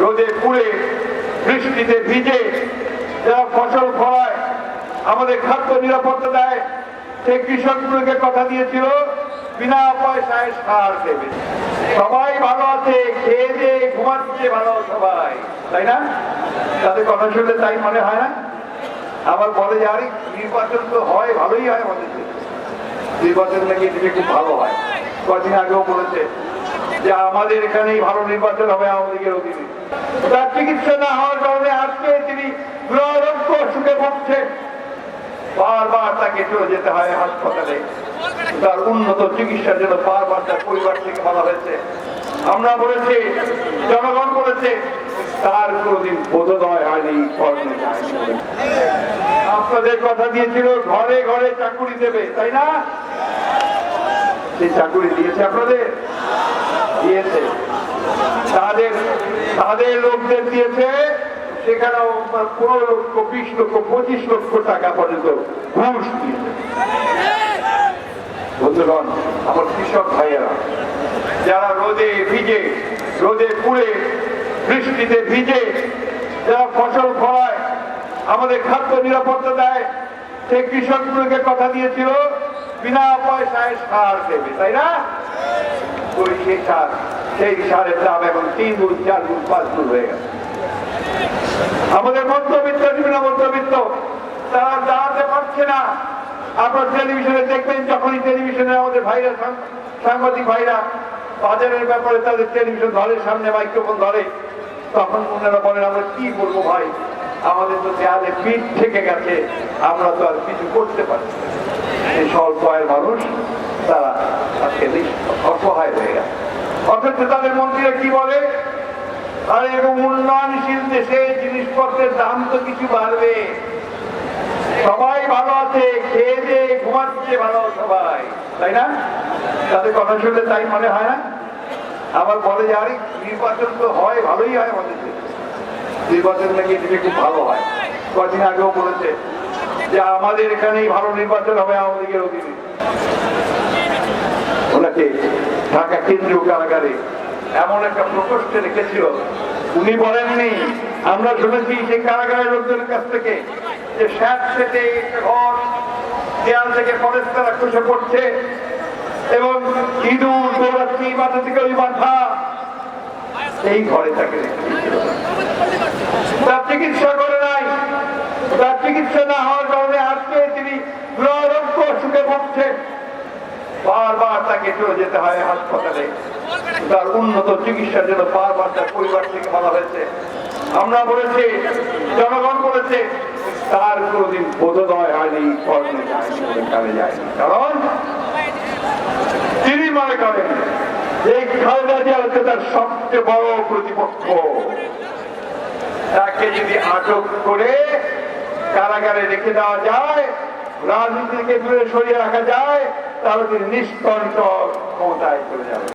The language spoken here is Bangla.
রোদে পুড়ে বৃষ্টিতে ভিজে যারা ফসল ফলায়, আমাদের খাদ্য নিরাপত্তা দেয়, সেই কৃষকগুলোকে কথা দিয়েছিল, বিনা পয়সায় সার দেবে। সবাই ভালো আছে, খেয়ে দিয়ে ঘুমাচ্ছে ভালো সবাই, তাই না? তাদের কথা শুনলে তাই মনে হয় না? আবার বলে যে, আরে, নির্বাচন তো হয়, ভালোই হয় আমাদের। নির্বাচন নাকি এদিকে খুব ভালো হয়। কদিন আগেও বলেছে যে, আমাদের এখানেই ভালো নির্বাচন হবে আমাদের অধীনে। তার চিকিৎসা না হওয়ার কারণে আজকে তিনি দুরারোগ্য সুখে ভুগছেন বারবার তাকে চলে যেতে হয় হাসপাতালে। তার উন্নত চিকিৎসার জন্য বারবার তার পরিবার থেকে বলা হয়েছে। আমরা বলেছি, জনগণ বলেছে, তার কোনদিন বোধোদয় হয়নি আপনাদের কথা দিয়েছিল, ঘরে ঘরে চাকুরি দেবে, তাই না? সেই চাকুরি দিয়েছে আপনাদের? দিয়েছে। তাদের লোকদের দিয়েছে, সেখানেও পনেরো লক্ষ, বিশ লক্ষ, পঁচিশ লক্ষ টাকা পর্যন্ত ঘুষ দিয়েছে। বন্ধুগণ, আমার কৃষক ভাইয়েরা, যারা রোদে ভিজে, রোদে পুড়ে, বৃষ্টিতে ভিজে, যারা ফসল ফলায়, আমাদের খাদ্য নিরাপত্তা দেয়, সেই কৃষকগুলোকে কথা দিয়েছিল, বিনা পয়সায় সার দেবে, তাই না? ওই সেই সার। সেই সারের দাম এখন তিন গুণ চার গুণ পাঁচ গুণ হয়ে গেছে। আমাদের মধ্যবিত্ত, বিভিন্ন মধ্যবিত্ত, তারা দাঁড়াতে পারছে না। আপনার টেলিভিশনে দেখবেন, যখনই টেলিভিশনে আমাদের ভাইরা সাংবাদিক ভাইরা বাজারের ব্যাপারে তাদের টেলিভিশন ধরে, সামনে মাইক্রোফোন ধরে, তখন ওনারা বলেন, আমরা কি বলব ভাই? আমাদের তো দেয়ালে পিঠ থেকে গেছে, আমরা তো আর কিছু করতে পারি এই স্বল্প আয়ের মানুষ, তারা আজকে অসহায় হয়ে গেছে। অথচ তাদের মন্ত্রীরা কি বলে? আর এরকম উন্নয়নশীল দেশে জিনিসপত্রের দাম তো কিছু বাড়বে। সবাই ভালো আছে, খেয়ে দিয়ে ঘুমাচ্ছে ভালো সবাই। তাই না? তাদের কথা শুনলে তাই মনে হয় না? আবার বলে যে, আরে, নির্বাচন তো হয়, ভালোই হয় আমাদের নির্বাচন নাকি এদিকে খুব ভালো হয়। কদিন আগেও বলেছে যে, আমাদের এখানেই ভালো নির্বাচন হবে আমাদের অধীনে। ওনাকে ঢাকা কেন্দ্রীয় কারাগারে এমন একটা প্রকোষ্ঠে রেখেছিল। উনি বলেননি, আমরা শুনেছি সেই কারাগারের লোকজনের কাছ থেকে যে স্যাট সেটে ঘর, দেয়াল থেকে পরেস্তারা খসে পড়ছে এবং ইঁদুর দৌড়াচ্ছি মাথা থেকে ওই মাথা এই ঘরে তাকে রেখে তার চিকিৎসা করে নাই তার চিকিৎসা না হওয়ার কারণে আজকে তিনি দুরারোগ্য সুখে ভুগছেন তাকে চলে যেতে হয় হাসপাতালে। তার উন্নত চিকিৎসার জন্য বারবার তার পরিবার থেকে বলা হয়েছে। আমরা বলেছি, জনগণ বলেছে, তার কোনদিন বোধোদয় হয়নি কর্মে যায়নি যায়নি। কারণ তিনি মনে করেন এই খালেদা জিয়া হচ্ছে তার সবচেয়ে বড় প্রতিপক্ষ। তাকে যদি আটক করে কারাগারে রেখে দেওয়া যায় রাজনীতি থেকে দূরে সরিয়ে রাখা যায় তাহলে তিনি নিষ্কণ্ঠ ক্ষমতায় চলে যাবে